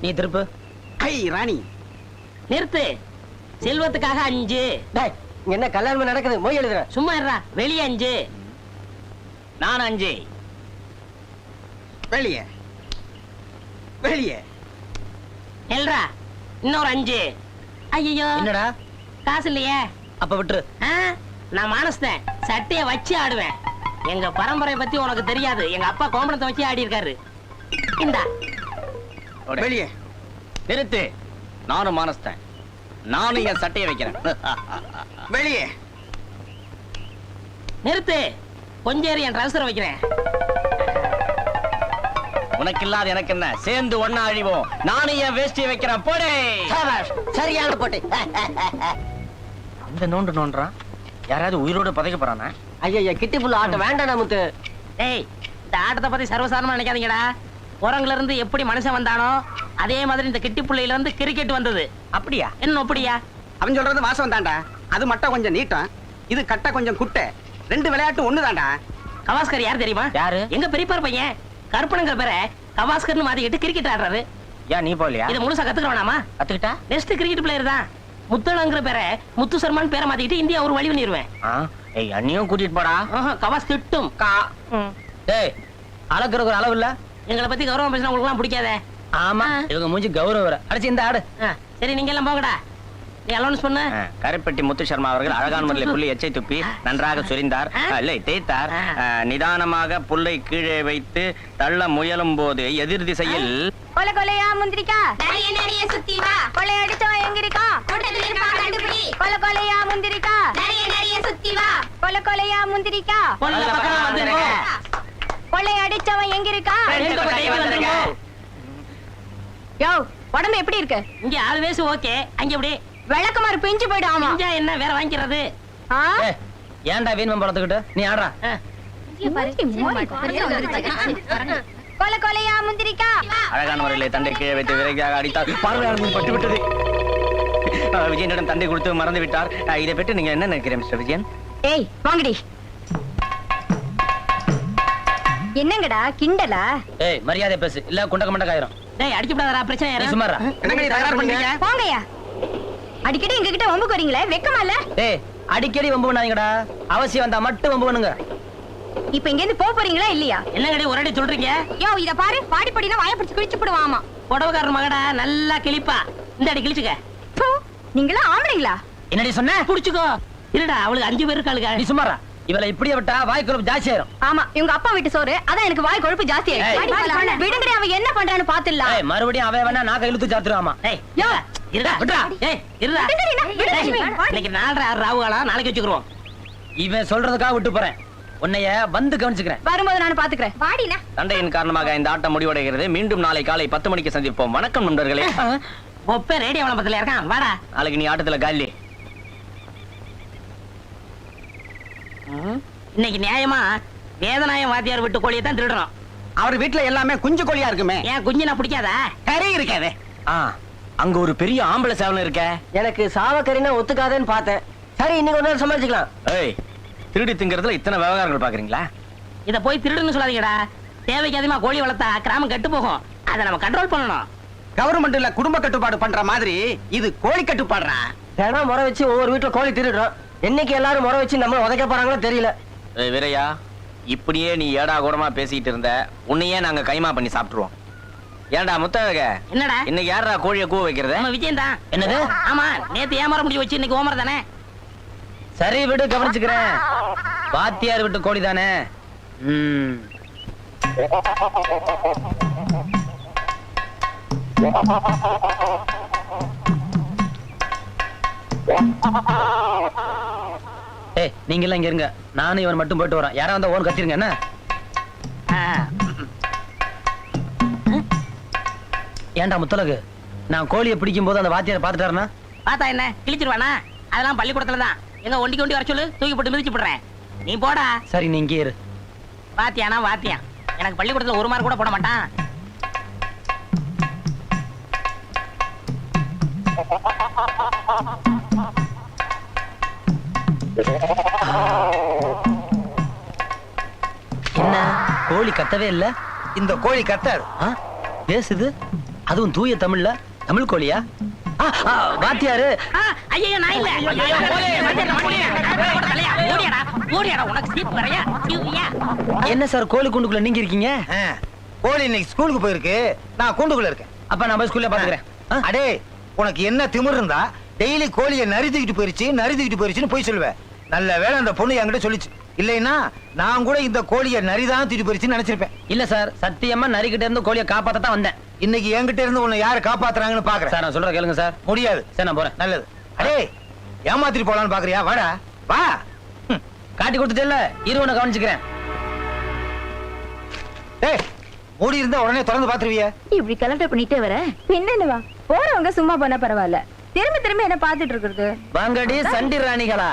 நீ திருப்பு. ஐ ராணி. நிறுத்து. செல்வத்துக்காக அஞ்சு. என்ன கல்யாணம் நடக்குது? மொய் எழுதுற. சும்மா இருடா. வெளியே அஞ்சு. நான் அஞ்சு. வெளியே. வெளியே. எல்ரா இன்னொரு அஞ்சு. ஐயோ என்னடா? காசு இல்லையே. அப்ப விட்டுரு. நான் மானஸ்தேன். சட்டைய வச்சு ஆடுவேன். எங்க பரம்பரை பத்தி உனக்கு தெரியாது. எங்க அப்பா கோமணத்தை வச்சு ஆடி இருக்காரு இந்தா வெளியே. நிறுத்து. நானும் மானஸ்தேன். நானும் என் சட்டையை வைக்கிறேன். வெளியே. நிறுத்து. கொஞ்சம் என் ட்ரௌசர் வைக்கிறேன். உனக்கு இல்லாத எனக்கு என்ன? சேர்ந்து ஒன்னா அழிவோம். நானும் என் வேஷ்டியை வைக்கிறேன். போடே. சரியான போட்டு. இந்த நோண்டு நோண்டுறான்? யாராவது உயிரோட பதைக்க போறானா? ஐயா கிட்டி புள்ள ஆட்ட வேண்டாம் நமக்கு டேய் இந்த ஆட்டத்தை பத்தி சர்வசாதாரணமா நினைக்காதீங்கடா. குரங்குல இருந்து எப்படி மனுஷன் வந்தானோ அதே மாதிரி இந்த கிட்டி புள்ளையில இருந்து கிரிக்கெட் வந்தது. அப்படியா? என்ன அப்படியா அவன் சொல்றது வாசம் தான்டா. அது மட்டும் கொஞ்சம் நீட்டம் இது கட்ட கொஞ்சம் குட்டை. ரெண்டு விளையாட்டு ஒண்ணுதான்டா. கவாஸ்கர் யார் தெரியுமா? யாரு? எங்க பெரியப்பார் பையன். கருப்பனுங்கிற பேரை கவாஸ்கர்னு மாத்திக்கிட்டு கிரிக்கெட் ஆடுறாரு. ஏன் நீ போகலையா? இதை முழுசா கத்துக்கிறோனாமா கத்துக்கிட்டா? நெக்ஸ்ட் கிரிக்கெட் பிளேயர் தான். முத்தளங்கிற பேரை முத்து சர்மான் பேரை மாத்திக்கிட்டு இந்தியா ஒரு வழி பண்ணிடுவேன் ஏய் அண்ணியும் கூட்டிட்டு போடா. கவாஸ் திட்டும். டேய் அளக்குறதுக்கு ஒரு அளவு இல்ல? எங்களை பத்தி கௌரவம் பேசினா உங்களுக்கு பிடிக்காதே? ஆமா. இவங்க மூஞ்சி கௌரவ வர அடிச்சு இந்த ஆடு. சரி நீங்க எல்லாம் போகடா நீ அலௌன்ஸ் பண்ணு. கருப்பட்டி முத்து சர்மா அவர்கள் அழகான முறையில் புள்ளி எச்சை துப்பி நன்றாக சொரிந்தார். இல்லை தேய்த்தார். நிதானமாக புல்லை கீழே வைத்து தள்ள முயலும் போது எதிர் திசையில் கொலை கொலையா முந்திரிக்கா? நிறைய நிறைய சுத்தி வா. கொலை அடிச்சவன் எங்க இருக்கா கூட்டத்துல இருக்கா கண்டுபிடி. கொலை கொலையா முந்திரிக்கா? நிறைய நிறைய சுத்தி வா. கொலை கொலையா முந்திரிக்கா? கொல்ல பக்கமா வந்துருங்க. கொள்ளை அடிச்சவன் எங்க இருக்கா ரெண்டு பக்கம் கைக்கு வந்துருங்க. யோ உடம்பு எப்படி இருக்கு? இங்க ஆள் வேசு ஓகே. அங்க எப்படி? விளக்குமாறு பிஞ்சு போயிடு ஆமா. என்ன வேற வாங்கிக்கிறது? ஏன்டா வீண் பழத்துக்கிட்டு நீ ஆடுறா. கொலை கொலையா முந்திரிக்கா? அழகான முறையில் தண்டை கீழே வைத்து விரைவாக அடித்தார் பார்வையாளர்கள் பட்டு விட்டது ஆ, விஜயனிடம் தண்டை கொடுத்து மறந்து விட்டார் இதை பற்றி நீங்க என்ன மிஸ்டர் விஜயன்? ஏய் வாங்கடி. என்னங்கடா கிண்டலா? ஏய் மரியாதை பேசு. இல்ல குண்டக்க மண்டக்காயிரும் டேய் அடிச்சு விடாதடா பிரச்சனை நீ யாரும் சும்மாரா என்னங்க அடிக்கடி எங்க கிட்ட வம்புக்கு வரீங்களே வெக்கமா இல்ல? ஏய் அடிக்கடி வம்பு பண்ணாதீங்கடா. அவசியம் வந்தா மட்டும் வம்பு பண்ணுங்க. இப்ப இங்க இருந்து போக போறீங்களா இல்லையா? என்னங்கடி ஒரு அடி சொல்றீங்க? யோ இத பாரு. பாடி படினா வாய பிடிச்சு கிழிச்சு போடுவாமா. புடவைக்காரர் மகடா நல்லா கிழிப்பா. இந்த அடி கிழிச்சுக்க. நீங்களா ஆம்பளைங்களா? என்னடி சொன்ன? புடிச்சுக்கோ. இருடா அவளுக்கு அஞ்சு பேர் இருக்காளுங்க. நீ சும்மாரா இவளை இப்படியே விட்டா வாய் குழப்பு ஜாஸ்தி ஆயிரும். ஆமா இவங்க அப்பா வீட்டு சோறு அதான் எனக்கு வாய் கொழுப்பு ஜாஸ்தி. ஆயிடுச்சு விடுங்கடி அவன் என்ன பண்றான்னு பாத்துடலாம். ஏய் மறுபடியும் அவன் வேணா நாக்க இழுத்து ஏய் யோ. இருடா விட்றா. ஏய் இருடா. இன்னைக்கு நாலரை ஆறு ராவு காலம் நாளைக்கு வச்சுக்கிறோம் இவன் சொல்றதுக்காக விட்டு போறேன். உன்னைய வந்து கவனிச்சுக்கிறேன். வரும்போது நான் பாத்துக்கிறேன். வாடினா. சண்டையின் காரணமாக இந்த ஆட்டம் முடிவடைகிறது. மீண்டும் நாளை காலை பத்து மணிக்கு சந்திப்போம். வணக்கம் நண்பர்களே. ஒப்பே ரேடியோ விளம்பரத்துல இருக்கான். வாடா. நாளைக்கு நீ ஆட்டத்துல காலி. இன்னைக்கு நியாயமா? வேதநாயம் வாத்தியார் விட்டு கோழியை தான் திருடுறோம். அவர் வீட்டுல எல்லாமே குஞ்சு கோழியா இருக்குமே. ஏன் குஞ்சு நான் பிடிக்காதா? கறி இருக்காதே. ஆ அங்க ஒரு பெரிய ஆம்பளை சேவலன் இருக்க. எனக்கு சாவக்கறினா ஒத்துக்காதேன்னு பார்த்தேன். சரி இன்னைக்கு ஒரு நாள் சமாளிச்சுக்கலாம். ஏய் திருடி திங்கிறதுல இத்தனை விவகாரங்கள் பாக்குறீங்களா? இத போய் திருடுன்னு சொல்லாதீங்கடா. தேவைக்கு அதிகமா கோழி வளர்த்தா கிராமம் கெட்டு போகும். அதை நம்ம கண்ட்ரோல் பண்ணணும். கவர்மெண்ட்ல குடும்ப கட்டுப்பாடு பண்ற மாதிரி இது கோழி கட்டுப்பாடுறா. தினம் முறை வச்சு ஒவ்வொரு வீட்டுல கோழி திருடுறோம். என்னைக்கு எல்லாரும் முறை வச்சு நம்ம உதைக்க போறாங்களோ தெரியல. ஏய் வீரையா இப்படியே நீ ஏடா கூடமா பேசிட்டு இருந்த உன்னையே நாங்க கைமா பண்ணி சாப்பிட்டுருவோம். ஏன்டா முத்தழக என்னடா? இன்னைக்கு யாரா கோழியை கூவ வைக்கிறது? நம்ம விஜயம் தான் என்னது? ஆமா நேத்து ஏமாற முடிவு வச்சு இன்னைக்கு ஓமர் தானே? சரி விடு கவனிச்சுக்கிறேன். வாத்தியார் விட்டு கோழி தானே ம். ஏய் நீங்க எல்லாம் இங்க இருங்க. நானும் இவன் மட்டும் போயிட்டு வரேன் யாரா வந்தா ஓன் கத்திருங்க என்ன? ஏன்டா முத்தலகு நான் கோழியை பிடிக்கும் போது அந்த வாத்தியார் பாத்துட்டாருன்னா பார்த்தா என்ன? கிழிச்சிருவானா? அதெல்லாம் பள்ளிக்கூடத்துல தான். எங்க ஒண்டி வர சொல்லு. தூக்கி போட்டு மிதிச்சு போடுறேன் நீ போடா. சரி நீ இங்கே இரு. வாத்தியானா வாத்தியான். எனக்கு பள்ளிக்கூடத்துல ஒரு மார்க் கூட போட மாட்டான். கோழி கத்தவே இல்ல இந்த கோழி கத்தாது ஆ? பேசுது அதுவும் தூய தமிழ்ல தமிழ் கோழியா வாத்தியாரு ஐயோ நான் இல்ல என்ன சார் கோழி குண்டுக்குள்ள நீங்க இருக்கீங்க கோழி இன்னைக்கு ஸ்கூலுக்கு போயிருக்கு நான் கூண்டுக்குள்ள இருக்கேன் அப்ப நான் போய் ஸ்கூல்ல பாத்துக்கிறேன்? அடே உனக்கு என்ன திமிர் இருந்தா டெய்லி கோழியை நரி தூக்கிட்டு போயிருச்சு நரி தூக்கிட்டு போயிருச்சுன்னு போய் சொல்லுவேன் நல்ல வேளை அந்த பொண்ணு என்கிட்ட சொல்லிச்சு. இல்லைன்னா நான் கூட இந்த கோழியை நரிதான் தூக்கிட்டு போயிருச்சுன்னு நினைச்சிருப்பேன். இல்ல சார் சத்தியமா நரிக்கிட்ட இருந்து கோழியை காப்பாத்த தான் வந்தேன். இன்னைக்கு என்கிட்ட இருந்து உன்னை யாரு காப்பாத்துறாங்கன்னு பாக்குறேன் சார் நான் சொல்ற கேளுங்க சார். முடியாது. சரி நான் போறேன். நல்லது. அடே ஏமாத்திட்டு போலான்னு பாக்குறியா? வாடா. வா. காட்டி கொடுத்துட்டேல்ல இரு உன்னை கவனிச்சுக்கிறேன். டேய் மூடி இருந்தா உடனே திறந்து பாத்துருவிய. இப்படி கலெக்டர் பண்ணிட்டே வர என்னவா? போறவங்க சும்மா பண்ண பரவாயில்ல. திரும்ப திரும்ப என்ன பாத்துட்டு இருக்கிறது? வாங்கடி சண்டி ராணிகளா.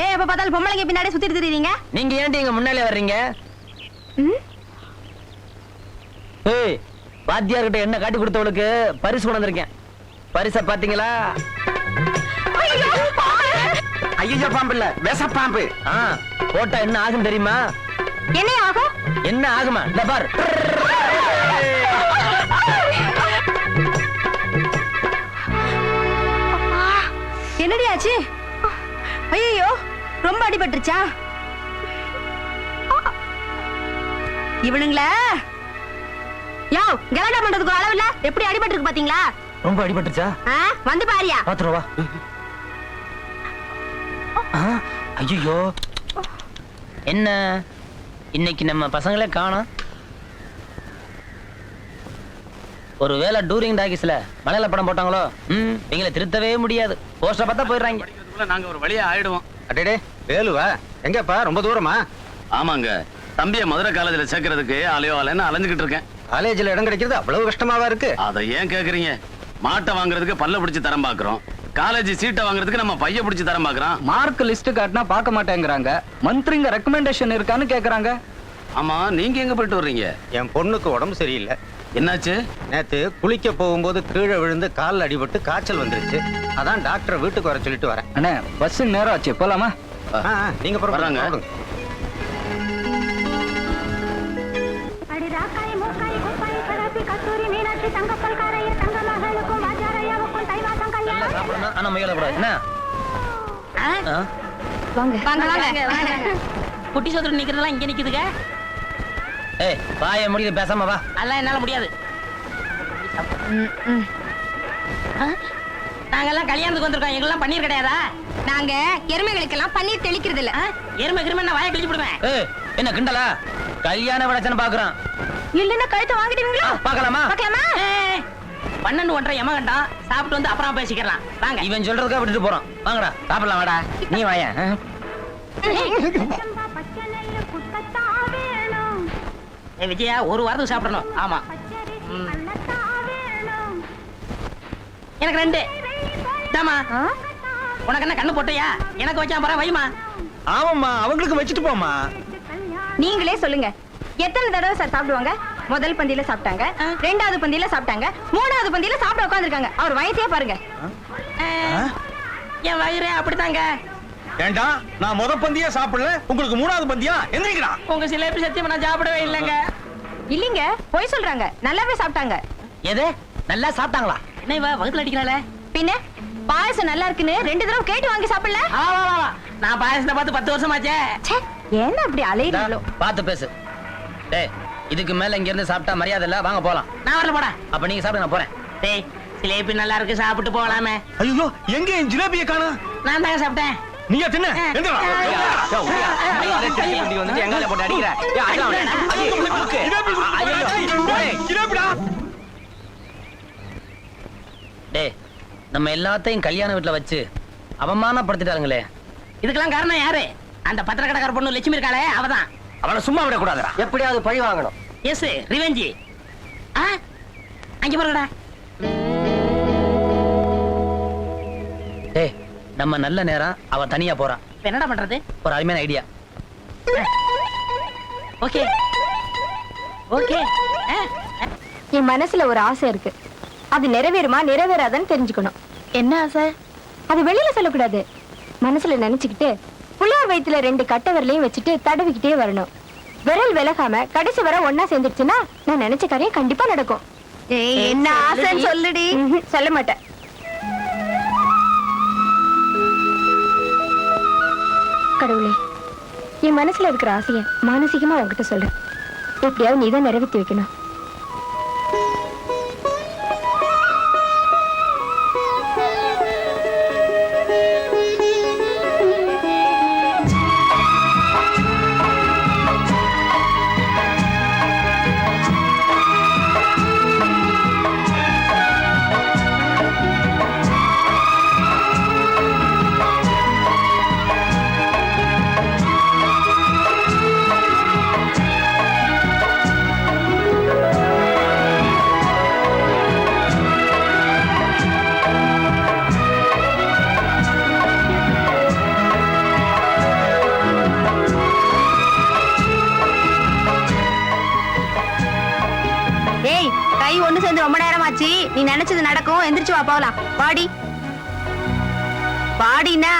ஏன் எப்ப பார்த்தாலும் பொம்பளைங்க பின்னாடி சுத்திட்டு திரியுறீங்க? நீங்க ஏன்டி எங்க முன்னாலே வர்றீங்க? ஏய் வாத்தியார் கிட்ட என்ன காட்டி கொடுத்தவளுக்கு பரிசு கொண்டு வந்திருக்கேன். பரிசை பாத்தீங்களா ஐயோ பாம்பு இல்ல. விஷ பாம்பு. ஆ போட்டா என்ன ஆகும் தெரியுமா? என்ன ஆகும்? என்ன ஆகுமா? இந்த பார். ஆச்சு ஐயோ ரொம்ப அடிபட்டுருச்சா? இவனுங்கள? யோ கலாட்டா பண்றதுக்கு அளவு இல்ல. எப்படி அடிபட்டிருக்கு பாத்தீங்களா? ரொம்ப அடிபட்டுச்சா வந்து பாரியா. பாத்துருவா ஐயோ என்ன? இன்னைக்கு நம்ம பசங்களே காணோம். ஒருவேளை டூரிங் டாகிஸ்ல மலையில படம் போட்டாங்களோ? ம் நீங்கள திருத்தவே முடியாது. போஸ்டர் பார்த்தா போயிடுறாங்க. நாங்க ஒரு வழியா ஆயிடுவோம். அடேடே வேலுவா எங்கப்பா? ரொம்ப தூரமா? ஆமாங்க. தம்பிய மதுரை காலேஜ்ல சேர்க்கறதுக்கு அலையோ அலைன்னு அலைஞ்சுக்கிட்டு இருக்கேன். காலேஜ்ல இடம் கிடைக்கிறது அவ்வளவு கஷ்டமாவா இருக்கு? அதை ஏன் கேக்குறீங்க? மாட்டை வாங்குறதுக்கு பல்ல பிடிச்சு தரம் பாக்குறோம் காலேஜ் சீட்டை வாங்குறதுக்கு நம்ம பைய பிடிச்சு தரம் பாக்குறோம் மார்க் லிஸ்ட் காட்டினா பார்க்க மாட்டேங்கிறாங்க. மந்த்ரிங்க ரெக்கமெண்டேஷன் இருக்கான்னு கேக்குறாங்க. ஆமா நீங்க எங்க போயிட்டு வர்றீங்க? என் பொண்ணுக்கு உடம்பு சரியில்லை. என்னாச்சு? நேத்து குளிக்க போகும்போது கீழே விழுந்து கால் அடிபட்டு காய்ச்சல் வந்துருச்சு. அதான் டாக்டரை வீட்டுக்கு வர சொல்லிட்டு வரேன். அண்ணே பஸ் நேரம் ஆச்சு. போலாமா? நீங்க வாங்க. குட்டி சோதரன் நிக்கிறதெல்லாம் இங்க நிக்குதுங்க. ஏய் வாய முடியுது பேசாம வா. அதெல்லாம் என்னால முடியாது. ஆ? நாங்கெல்லாம் கல்யாணத்துக்கு வந்திருக்கோம். எங்கெல்லாம் பன்னீர் கிடையாதா? நாங்க எருமைகளுக்கெல்லாம் பன்னீர் தெளிக்கிறது இல்ல ஆ? எருமை கிருமை நான் வாயை கிழிச்சு விடுவேன். ஏய் என்ன கிண்டலா? கல்யாண விடச்சன பாக்குறான். இல்லன்னா கழுத்தை வாங்கிடுவீங்களா பார்க்கலாமா? பார்க்கலாமா? பன்னெண்டு ஒன்றரை எமகண்டம் சாப்பிட்டு வந்து அப்புறம் பேசிக்கலாம் வாங்க. இவன் சொல்றதுக்கா விட்டுட்டு போறான். வாங்கடா சாப்பிடலாம் வாடா. நீ வாயா விஜயா ஒரு வாரத்துக்கு சாப்பிடணும். ஆமா. ம். எனக்கு ரெண்டு. தாமா உனக்கு என்ன கண்ணு போட்டியா? எனக்கு வச்சா பரவ வைமா ஆமாம்மா அவங்களுக்கு வச்சுட்டு போமா நீங்களே சொல்லுங்க. எத்தனை தடவை சார் சாப்பிடுவாங்க? முதல் பந்தியில சாப்பிட்டாங்க. ரெண்டாவது பந்தியில சாப்பிட்டாங்க. மூணாவது பந்தியில சாப்பிட உட்காந்துருக்காங்க அவர் வயசே பாருங்க. என் வயிறு அப்படித்தாங்க. ஏண்டா நான் முத பந்தியா சாப்பிடல? உங்களுக்கு மூணாவது பந்தியா? எந்திரிக்கிறா உங்க சிலேபி சத்தியமா நான் சாப்பிடவே இல்லைங்க. இல்லீங்க பொய் சொல்றாங்க. நல்லாவே சாப்பிட்டாங்க. எது? நல்லா சாப்பிட்டாங்களா? என்ன இவ வகுத்துல அடிக்கிறாளே? பின்ன பாயசம் நல்லா இருக்குன்னு ரெண்டு தடவை கேட்டு வாங்கி சாப்பிடல. நான் பாயசத்தை பார்த்து பத்து வருஷமாச்சே. ச்சே, ஏன் அப்படி அலையிறீங்களோ? பார்த்து பேசு. டேய் இதுக்கு மேல இங்க இருந்து சாப்பிட்டா மரியாதை இல்ல. வாங்க போலாம். நான் வரல போடா. அப்ப நீங்க சாப்பிட நான் போறேன். டேய் சிலேபி நல்லா இருக்கு சாப்பிட்டு போகலாமே. ஐயோ எங்க என் ஜிலேபியை காணா நான் தாங்க சாப்பிட்டேன். நீயா தின்ன. எந்திரா. வந்துட்டு எங்கால போட்டு அடிக்கிற? நம்ம எல்லாத்தையும் கல்யாண வீட்டுல வச்சு அவமானப்படுத்திட்டாருங்களே இதுக்கெல்லாம் காரணம் யாரு? அந்த பத்திரக்கடைக்கார பொண்ணு லட்சுமி இருக்காளே அவதான். அவனை சும்மா விட கூடாதுடா எப்படியாவது பழி வாங்கணும். Yes revenge. ஆ? அங்க பாருங்கடா. நம்ம நல்ல நேரம் அவ தனியா போறா இப்ப என்னடா பண்றது? ஒரு அருமையான ஐடியா ஓகே. ஓகே. என் மனசுல ஒரு ஆசை இருக்கு. அது நிறைவேறுமா நிறைவேறாதான்னு தெரிஞ்சுக்கணும். என்ன ஆசை? அது வெளியில சொல்லக்கூடாது. மனசுல நினைச்சுக்கிட்டு புள்ளையார் வயித்துல ரெண்டு கட்ட விரலையும் வச்சுட்டு தடவிக்கிட்டே வரணும். விரல் விலகாம கடைசி வரை ஒன்னா சேர்ந்துருச்சுன்னா நான் நினைச்ச காரியம் கண்டிப்பா நடக்கும். என்ன ஆசைன்னு சொல்லுடி. சொல்ல மாட்டேன். என் மனசுல இருக்கிற ஆசைய மானசீகமா உங்ககிட்ட சொல்றேன். எப்படியாவது நீதான் நிறைவேற்றி வைக்கணும். நீ நினைச்சது நடக்கும். எந்திரிச்சு வா போகலாம் பாடி பாடினா